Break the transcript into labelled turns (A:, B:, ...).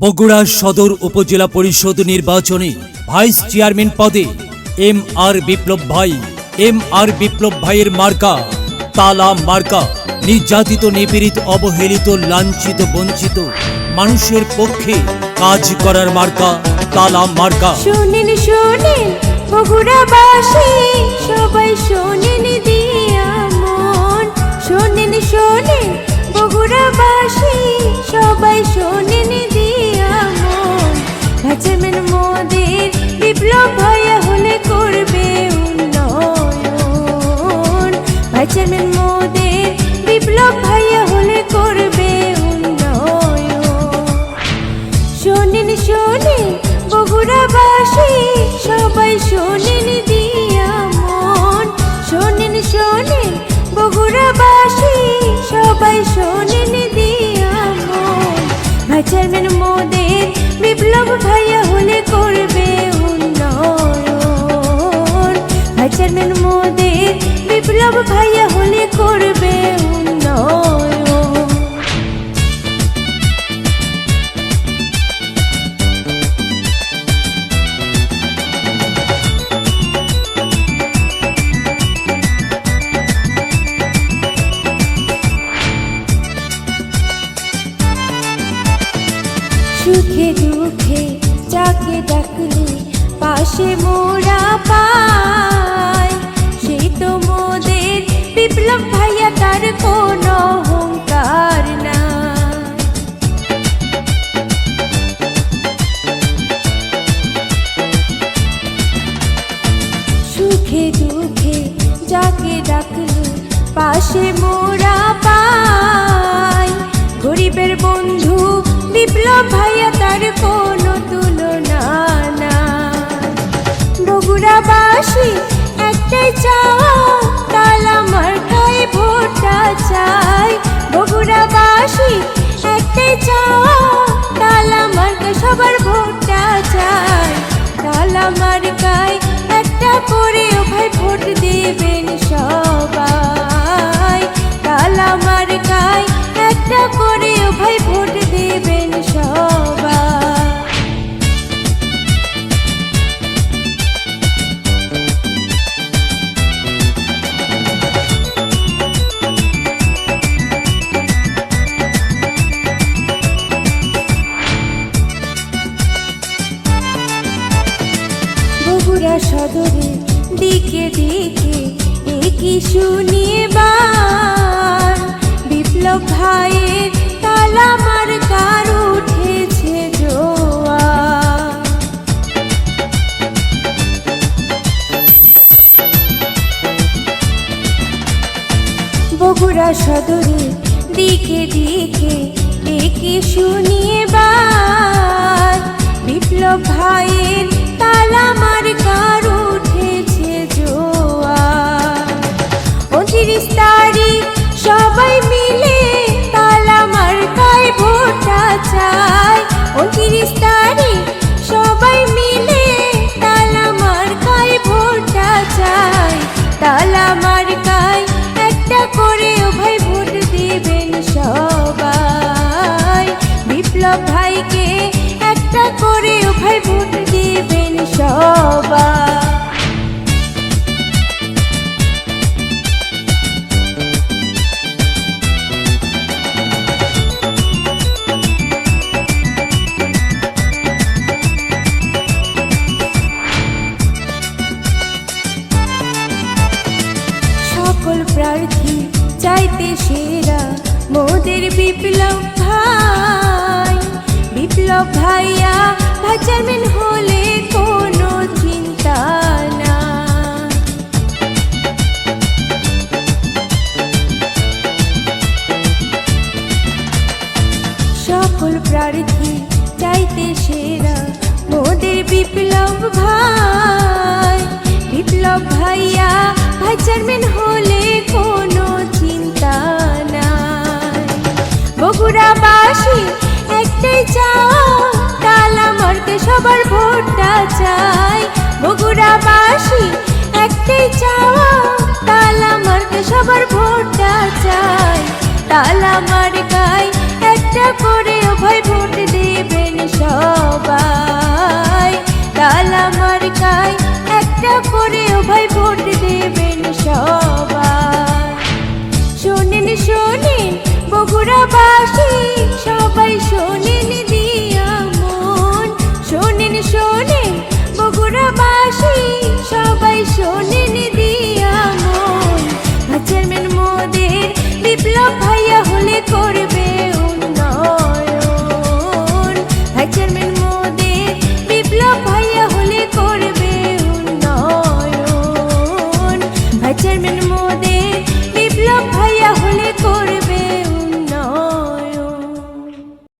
A: বগুড়া সদর উপজেলা পরিষদ নির্বাচনে ভাইস চেয়ারম্যান পদে এম আর বিপ্লব ভাই। এম আর বিপ্লব ভাইয়ের মার্কা, তালা মার্কা, নির্যাতিত, নিপীড়িত, অবহেলিত, লাঞ্ছিত, বঞ্চিত মানুষের পক্ষে কাজ করার মার্কা, তালা মার্কা।
B: শোনেন শোনেন, বগুড়াবাসী মোদের বিপ্লব ভাইয়া হলে করবে বিপ্লব ভাইয়া হলে করবে শোনেন শোনেন বগুড়াবাসী সবাই দিয়া ভাই চেয়ারম্যান মোদের বিপ্লব ভাইয়া বিপ্লব ভাইয়া তার কোনো অহংকার না সুখে দুঃখে যাকে ডাকলে পাশে মোরা পাই গরিবের বন্ধু বিপ্লব ভাইয়া তার কোনো তুলনা না বগুড়াবাসী একটাই চাওয়া তালা মার্কায় baby. একই শুনিয়ে বার বিপ্লব ভাইয়ের তালা মার কার উঠেছে জোয়ার। বগুড়া সদরে দিকে দিকে একে শুনিয়ে বার বিপ্লব ভাইয়ের সকল প্রার্থী চাইতে সেরা মোদের বিপ্লব ভাই। বিপ্লব ভাইয়া ভাই চেয়ারম্যান হলে কোনো প্রার্থী চাইতে সেরা মোদের বিপ্লব ভাই। বিপ্লব ভাইয়া, ভাই চেয়ারম্যান হলে কোনো চিন্তা নাই। বগুড়াবাসী, একটাই চাও, তালা মারতে সবার ভোটটা চাই। বগুড়াবাসী, একটাই চাওয়া তালা মারতে সবার ভোটটা চাই। তালা শোনে সবাই শোনেন সবাই শোনেন